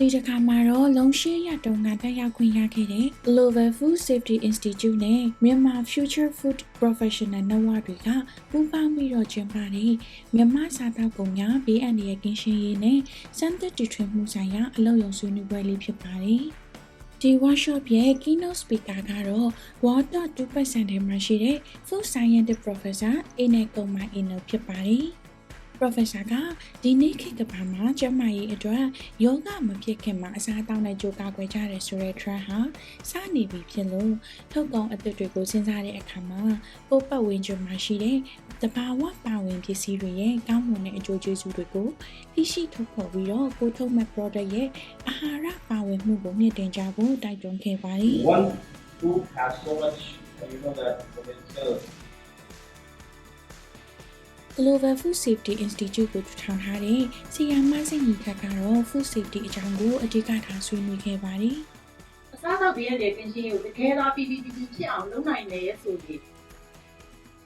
ဒီတစ်ခါမှာတော့လုံရှိရတုံကတက်ရောက်ခွင့်ရခဲ့တဲ့ Global Food Safety Institute နဲ့ Myanmar Future Food Professional Network တွေကပူးပေါင်းပြီးတော့ကျင်းပတဲ့မြန်မာစားတောက်ကုန်များဘေးအန္တရာယ်ကင်းရှင်းရေးနဲ့စမ်းသပ်တည်ထွင်မှုဆိုင်ရာအလုပ်ရုံဆွေးနွေးပွဲလေးဖြစ်ပါတယ်။ဒီ workshop ရဲ့ keynote speaker ကတော့ Water 2%ထဲမှာရှိတဲ့ Food Science Professor Ene Komai Eno ဖြစ်ပါတယ်။ Professor ကဒီနေ့ခေတ်ကဘာမှာကျမကြီးအတွက်ယောဂမဖြစ်ခင်မှာအစားအသောက်နဲ့ကြိုးကာကွယ်ကြတယ်ဆိုတဲ့ trend ဟာစနေပြီဖြစ်လို့ထုတ်ကုန်အသစ်တွေကိုစဉ်းစားတဲ့အခါမှာကိုပတ်ဝန်းကျင်မှာရှိတဲ့တဘာဝပါဝင်ပစ္စည်းတွေရဲ့ကောင်းမွန်တဲ့အကျိုးကျေးဇူးတွေကိုသိရှိထုတ်ဖော်ပြီးတော့ကိုထုတ်မဲ့ product ရဲ့အာဟာရပါဝင်မှုကိုမြင့်တင်ကြဖို့တိုက်တွန်းခဲ့ပါတယ် One food has so much, you know, that potential Global Food Safety Institute ကိုထူထောင်ထားတဲ့ဆီယာမစိတ်ညီခတ်ကတော့ Food Safety အကြောင်းကိုအဓိကထားဆွေးနွေးခဲ့ပါတယ်။အစားအသောက်တွေရဲ့တင်ရှင်ကိုတကယ်တော့ပြည်ပြည်ပြည်ပြည်ဖြစ်အောင်လုပ်နိုင်တယ်ဆိုရင်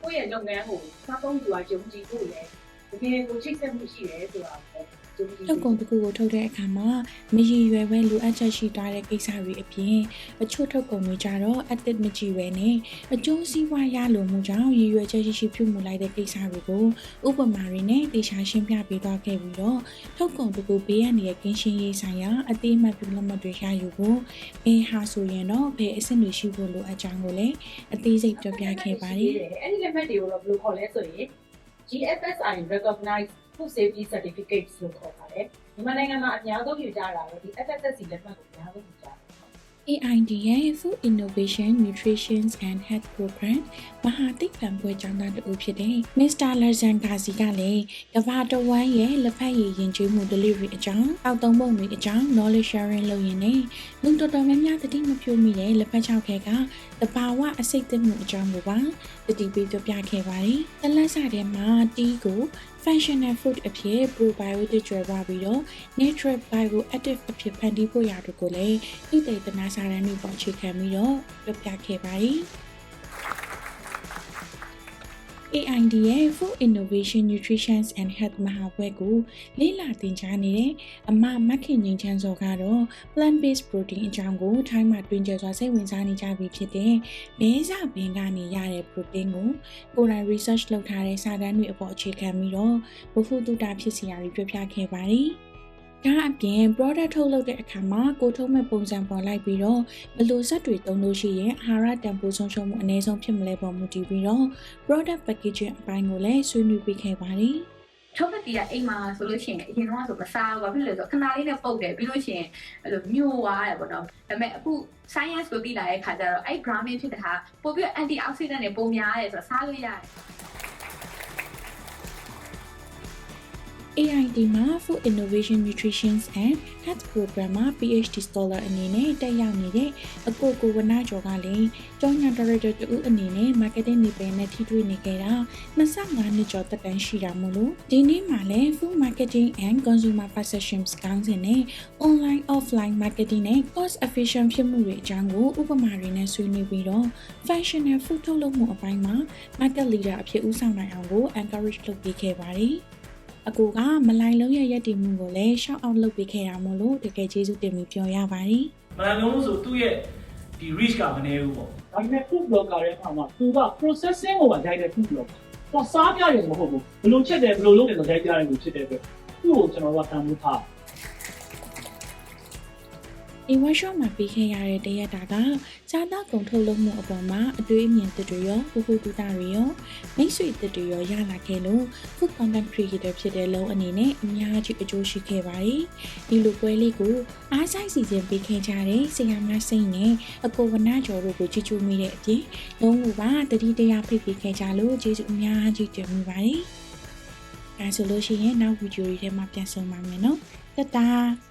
ကိုယ့်ရဲ့လုပ်ငန်းကိုစားသုံးသူကယုံကြည်ဖို့လည်းတကယ်ကိုချိတ်ဆက်မှုရှိတယ်ဆိုတာကို ယုံကြည်ထုတ်ကုန်တစ်ခုကိုထုတ်တဲ့အခါမှာမရည်ရွယ်ပဲလိုအပ်ချက်ရှိသွားတဲ့ကိစ္စတွေအပြင်အချို့ထုတ်ကုန်တွေကြတော့အသက်မကြည့်ပဲနဲ့အကျိုးစီးပွားရလိုမှုကြောင့်ရည်ရွယ်ချက်ရှိရှိပြုမှုလိုက်တဲ့ကိစ္စတွေကိုဥပမာတွေနဲ့တေချာရှင်းပြပေးသွားခဲ့ပြီးတော့ထုတ်ကုန်တစ်ခုဘေးရန်ရဲ့ကင်းရှင်းရေးဆိုင်ရာအသေးအမှတ်ပြုလက်မှတ်တွေရယူဖို့အဲဟာဆိုရင်တော့ဘယ်အဆင့်တွေရှိဖို့လိုအပ်ကြောင်းကိုလည်းအသေးစိတ်ပြောပြခဲ့ပါတယ်အဲ့ဒီလက်မှတ်တွေကိုတော့ဘယ်လိုခေါ်လဲဆိုရင် GFSI recognized food safety certificates လို့ခေါ်ပါတယ်မြန်မာနိုင်ငံမှာအများဆုံးယူကြတာတော့ဒီ FSSC လက်မှတ်ကိုအများဆုံးယူကြတယ် AID ရဲ့ Food Innovation Nutrition and Health Program မဟာတိတ်ပံပွဲကျောင်းသားတူဖြစ်တဲ့ Mr. Lazan Gazi ကလည်းကမ္ဘာတဝန်းရဲ့လက်ဖက်ရည်ယဉ်ကျေးမှု delivery အကြောင်းအောက်သုံးပုံတွေအကြောင်း knowledge sharing လုပ်ရင်းနဲ့လူတော်တော်များများတတိမဖြိုးမိတဲ့လက်ဖက်ချောက်ခဲကတဘာဝအစိတ်သက်မှုအကြောင်းကိုပါတတိပေးပြောပြခဲ့ပါတယ်။တလက်စထဲမှာတီးကို functional food အဖြစ် probiotic ကျွဲပါပြီးတော့ natural bioactive အဖြစ်ဖန်တီးဖို့ရာတို့ကိုလည်းသိတေသနာစာရန်တွေပေါ်အခြေခံပြီးတော့ပြပြခဲ့ပါတယ်။ AID ရဲ့ Food Innovation Nutrition and Health မဟာပွဲကိုလေ့လာသင်ကြားနေတဲ့အမမခင်ငိန်ချမ်းစောကတော့ plant-based protein အကြောင်းကိုထိုင်းမှာတွင်ကျစွာစိတ်ဝင်စားနေကြပြီဖြစ်တဲ့မဲစပင်ကနေရတဲ့ protein ကိုကိုယ်တိုင် research လုပ်ထားတဲ့စာတမ်းတွေအပေါ်အခြေခံပြီးတော့ဘုဟုတုတဖြစ်စီရာတွေပြပြခဲ့ပါတယ်။ ဒါအပြင် product ထုတ်လုပ်တဲ့အခါမှာကိုထုတ်မဲ့ပုံစံပေါ်လိုက်ပြီးတော့ဘယ်လိုဇက်တွေသုံးလို့ရှိရင်အာဟာရတန်ဖိုးဆုံးရှုံးမှုအနည်းဆုံးဖြစ်မလဲပေါ်မူတည်ပြီးတော့ product packaging အပိုင်းကိုလည်းဆွေးနွေးပေးခဲ့ပါတယ်။ထုတ်ပတ်တီးကအိမ်မှာဆိုလို့ရှိရင်အရင်တော့ဆိုမစားဘူးဘာဖြစ်လဲဆိုတော့ခဏလေးနဲ့ပုတ်တယ်ပြီးလို့ရှိရင်အဲ့လိုညှို့သွားတယ်ပေါ့နော်ဒါပေမဲ့အခု science ကိုသိလာတဲ့ခါကျတော့အဲ့ brahmin ဖြစ်တဲ့ဟာပို့ပြီး antioxidant တွေပုံများတယ်ဆိုတော့စားလို့ရတယ် AID မှာ Food Innovation Nutrition and Health Program မှာ PhD scholar အနေနဲ့တက်ရောက်နေတဲ့အကိုကိုဝနာကျော်ကလည်းကျောင်းညာ director တူအနေနဲ့ marketing နေပယ်နဲ့ထိတွေ့နေခဲ့တာ25နှစ်ကျော်သက်တမ်းရှိတာမို့လို့ဒီနေ့မှလည်း Food Marketing and Consumer Perceptions ကောင်းစဉ်နဲ့ online offline marketing နဲ့ cost efficient ဖြစ်မှုတွေအကြောင်းကိုဥပမာတွေနဲ့ဆွေးနွေးပြီးတော့ functional food ထုတ်လုပ်မှုအပိုင်းမှာ market leader အဖြစ်ဦးဆောင်နိုင်အောင်ကို encourage လုပ်ပေးခဲ့ပါတယ်။ အကူကမလိုင်လုံးရဲ့ရက်တည်မှုကိုလည်းရှောက်အောင်လုပ်ပေးခဲ့တာမို့လို့တကယ်ကျေးဇူးတင်ပြီးပြောရပါတယ်မလာလုံးလို့ဆိုသူ့ရဲ့ဒီ reach ကမနေဘူးပေါ့ဒါပေမဲ့ food blogger ရဲ့အခါမှာသူက processing ကိုပါရိုက်တဲ့ food blogger ။တော့စားပြရုံမဟုတ်ဘူး။ဘယ်လိုချက်တယ်ဘယ်လိုလုပ်တယ်ဆိုရိုက်ပြရတယ်လို့ဖြစ်တဲ့အတွက်သူ့ကိုကျွန်တော်တို့ကတန်ဖိုးထား ဒီ workshop မှာပြီးခဲ့ရတဲ့တရက်တာကစားသောက်ကုန်ထုတ်လုပ်မှုအပေါ်မှာအတွေးအမြင်သစ်တွေရောပုဂ္ဂိုလ်တူတာတွေရောမိတ်ဆွေသစ်တွေရောရလာခဲ့လို့ food content creator ဖြစ်တဲ့လုံးအနေနဲ့အများကြီးအကျိုးရှိခဲ့ပါတယ်။ဒီလိုပွဲလေးကိုအားဆိုင်စီစဉ်ပေးခဲ့ကြတဲ့ဆရာမစိတ်နဲ့အကိုဝနာကျော်တို့ကိုချီးကျူးမိတဲ့အပြင်လုံးဝပါတတိတရားဖိတ်ပေးခဲ့ကြလို့ကျေးဇူးအများကြီးတင်မိပါတယ်။ဒါဆိုလို့ရှိရင်နောက်ဗီဒီယိုတွေထဲမှာပြန်ဆုံပါမယ်နော်။တတား